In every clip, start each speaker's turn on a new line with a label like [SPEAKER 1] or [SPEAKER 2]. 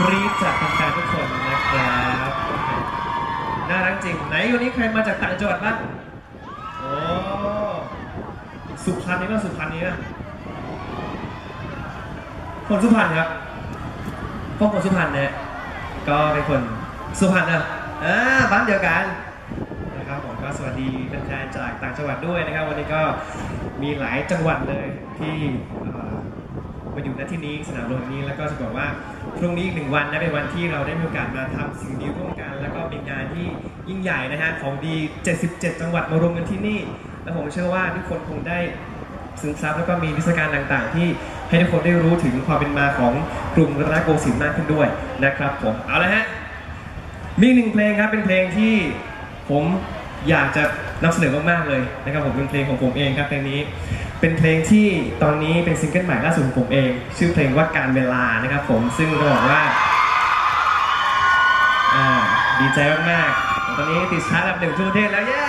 [SPEAKER 1] กรี๊ดจากแฟนๆทุกคนนะครับน่ารักจริงไหนวันนี้ใครมาจากต่างจังหวัดบ้างโอ้สุพรรณนี่ป่ะสุพรรณนี่ป่ะคนสุพรรณครับพวกคนสุพรรณเนี่ยก็เป็นคนสุพรรณนะอ่าบ้านเดียวกันนะครับผมก็สวัสดีแฟนๆจากต่างจังหวัดด้วยนะครับ วันนี้ก็มีหลายจังหวัดเลยที่ มาอยู่ณที่นี้สนามโรงนี้แล้วก็จะบอกว่าพรุ่งนี้อีกหนึ่งวันนะเป็นวันที่เราได้มีโอกาสมาทำสิ่งดีร่วมกัน แล้วก็เป็นงานที่ยิ่งใหญ่นะฮะของดี 77 จังหวัดมารวมกันที่นี่ แล้วผมเชื่อว่าทุกคนคงได้ซึมซับแล้วก็มีนิทรรศการต่างๆ ที่ให้ทุกคนได้รู้ถึงความเป็นมาของกรุงรัตนโกสินทร์มากขึ้นด้วยนะครับผมเอาละฮะมีหนึ่งเพลงครับเป็นเพลงที่ผมอยากจะนำเสนอมากๆเลยนะครับผมเป็นเพลงของผมเองครับเพลงนี้ เป็นเพลงที่ตอนนี้เป็นซิงเกิลใหม่ล่าสุดของผมเอง ชื่อเพลงว่าการเวลานะครับผมซึ่งจะบอกว่าอ่าดีใจมากๆ ตอนนี้ติดชาร์ตอันดับหนึ่งทั่วประเทศแล้วเย้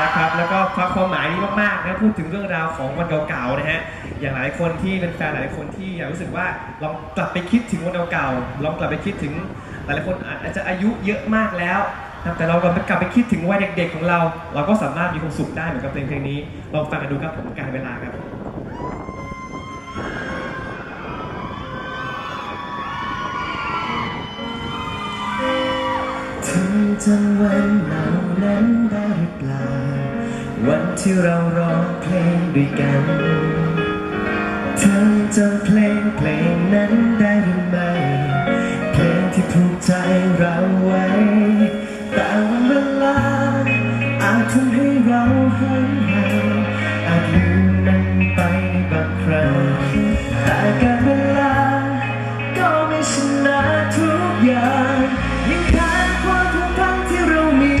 [SPEAKER 1] นะครับ แล้วก็ความความหมายดีมากๆนะพูดถึงเรื่องราวของวันเก่าๆนะฮะ อย่างหลายคนที่เป็นแฟนหลายคนที่อยากรู้สึกว่าลองกลับไปคิดถึงวันเก่าๆ ลองกลับไปคิดถึงหลายคนอาจจะอายุเยอะมากแล้ว นะครับแต่เรากลับไปคิดถึงวัยเด็ก ๆ ของเรา เราก็สามารถมีความสุขได้เหมือนกับเพลงเพลงนี้ ลองฟังกันดูครับผมการเวลาครับ
[SPEAKER 2] เธอจำวันเหล่านั้นได้หรือเปล่า วันที่เราร้องเพลงด้วยกันเธอจำเพลงเพลงนั้นได้หรือไม่เพลงที่ผูกใจเราไว้ ห่างอาจลืมมันไปบางครั้งแต่การเวลา ก็ไม่ชนะทุกอย่างยังขาดความผูกพันที่เรามี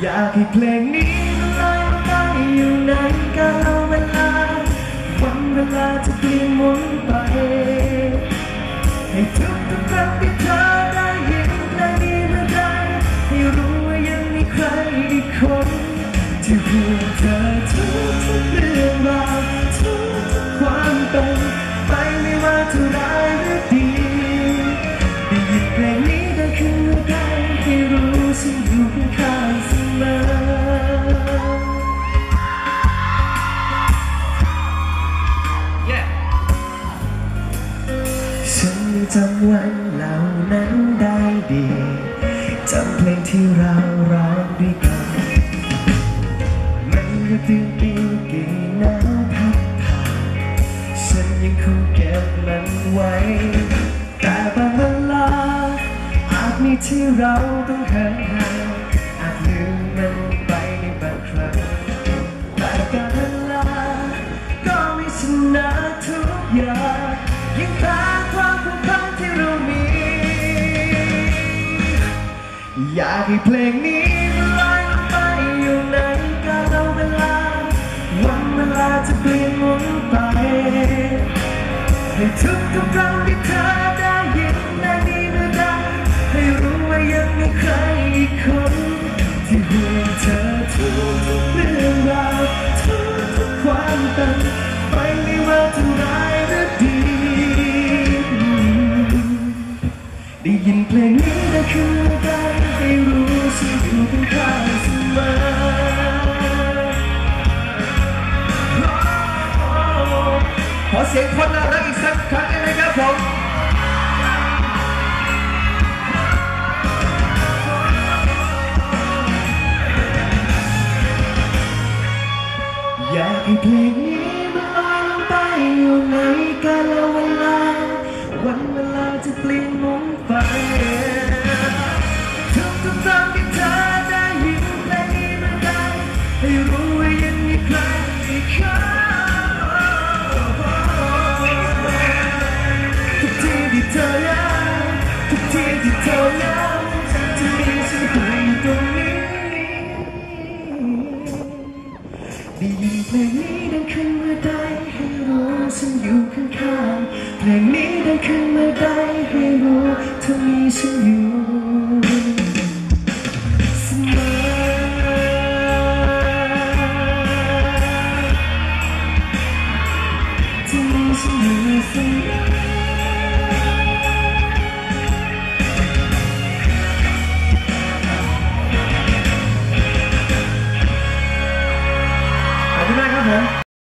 [SPEAKER 2] อยากให้เพลงนี้มันลอยไปอยู่ในกาลเวลาวันเวลาจะเปลี่ยนหมุน เธอทุกทุกเรื่องราวทุกความเป็นไปไม่ว่าจะร้ายหรือดีได้ยินเพลงนี้ได้ขึ้นเมื่อใดให้รู้ฉันอยู่ข้างเสมอฉันจำวันเหล่านั้นได้ดี จำเพลงที่เราร้องด้วยกัน ดือนปีกี่นาวพัดผ่านฉันยังคงเก็บมันไว้ แต่บางเวลา อาจมีที่เราต้องห่างหางอาจลืมมันไปในบางครั้งแต่การเวลา ก็ไม่ชนะทุกอย่างยังขาความผูกพันที่เรามี อยากให้เพลงนี้ ให้ทุกทุกๆครั้งที่เธอได้ยินได้ดีเมื่อใดให้รู้ว่ายังมีใครอีกคน ที่ห่วงเธอทุกเรื่องราวทุกทุกความเป็นไปไม่ว่าจะร้ายหรือดี ได้ยินเพลงนี้ได้คืนเมื่อใดให้รู้ฉันอยู่เป็นข้างเสมอ
[SPEAKER 1] ขอเสียงคนน่ารัก กา
[SPEAKER 2] ลเวลา วันเวลาจะเปลี่ยนมุมไป